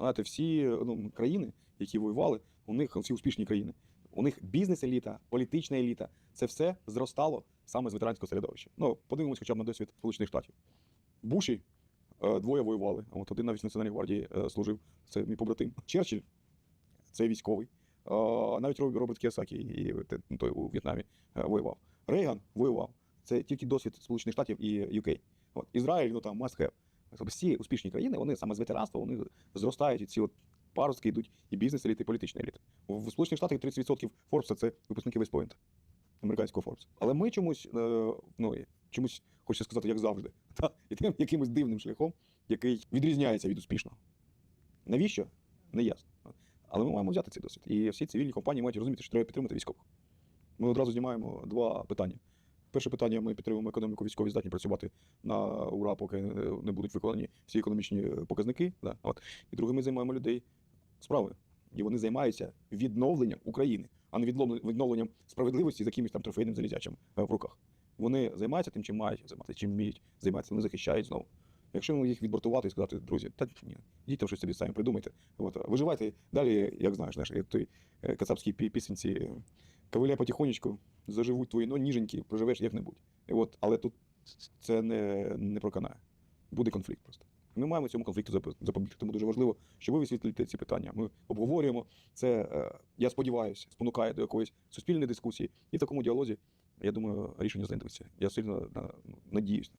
Знаєте, всі ну, країни, які воювали, у них всі успішні країни. У них бізнес-еліта, політична еліта це все зростало саме з ветеранського середовища. Ну, подивимось хоча б на досвід Сполучених Штатів. Буші е, двоє воювали. От один навіть в Національній гвардії е, служив. Це мій побратим. Черчилль це військовий. Е, навіть Роб- Роберт Кіосакі і ну, той у В'єтнамі воював. Рейган воював. Це тільки досвід Сполучених Штатів і UK. От. Ізраїль, ну там must have. Тобто всі успішні країни, вони саме з ветеранства, вони зростають, і ці от паростки йдуть і бізнес-еліти, і політичні еліти. В Сполучених Штатах 30% Форбса це випускники Вестпойнта, американського Форбса. Але ми чомусь, е, ну, чомусь, хочу сказати, як завжди, та, ідемо якимось дивним шляхом, який відрізняється від успішного. Навіщо? Не ясно. Але ми маємо взяти цей досвід. І всі цивільні компанії мають розуміти, що треба підтримати військових. Ми одразу знімаємо два питання. Перше питання: ми підтримуємо економіку, військові здатні працювати на ура, поки е, не будуть виконані всі економічні е, показники. Да, от. І друге, ми займаємо людей справою. І вони займаються відновленням України, а не відновленням справедливості з якимось там трофейним залізячим е, в руках. Вони займаються тим, чим мають займатися, чим вміють займатися. Вони захищають знову. Якщо ми їх відбортувати і сказати, друзі, та ні, йдіть там щось собі самі придумайте. От, виживайте далі, як знаєш, знаєш, як той кацапській пісенці. Ковиляй потихонечку, заживуть твої ну, ніженькі, проживеш як-небудь. І от, але тут це не, не проканає. Буде конфлікт просто. Ми маємо цьому конфлікту запо- запобігти. Тому дуже важливо, що ви висвітлюєте ці питання. Ми обговорюємо це. е, Я сподіваюся, спонукає до якоїсь суспільної дискусії. І в такому діалозі, я думаю, рішення знайдеться. Я сильно на- надіюсь.